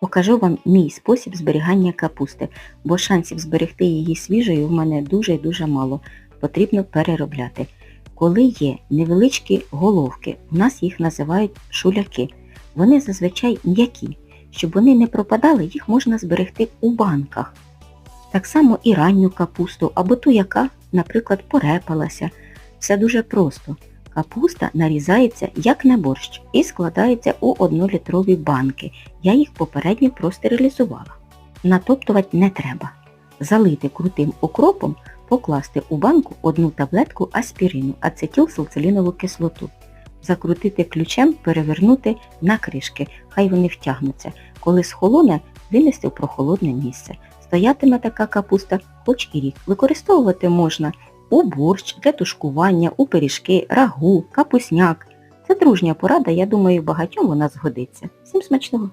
Покажу вам мій спосіб зберігання капусти, бо шансів зберегти її свіжою в мене дуже і дуже мало. Потрібно переробляти. Коли є невеличкі головки, у нас їх називають шуляки. Вони зазвичай м'які. Щоб вони не пропадали, їх можна зберегти у банках. Так само і ранню капусту, або ту, яка, наприклад, порепалася. Все дуже просто. Капуста нарізається як на борщ і складається у 1-літрові банки. Я їх попередньо простерилізувала. Натоптувати не треба. Залити крутим укропом, покласти у банку одну таблетку аспірину, ацетилсалцилінову кислоту. Закрутити ключем, перевернути на кришки, хай вони втягнуться. Коли схолоне, винести в прохолодне місце. Стоятиме така капуста хоч і рік. Використовувати можна у борщ, для у пиріжки, рагу, капусняк. Це дружня порада, я думаю, багатьом вона згодиться. Всім смачного!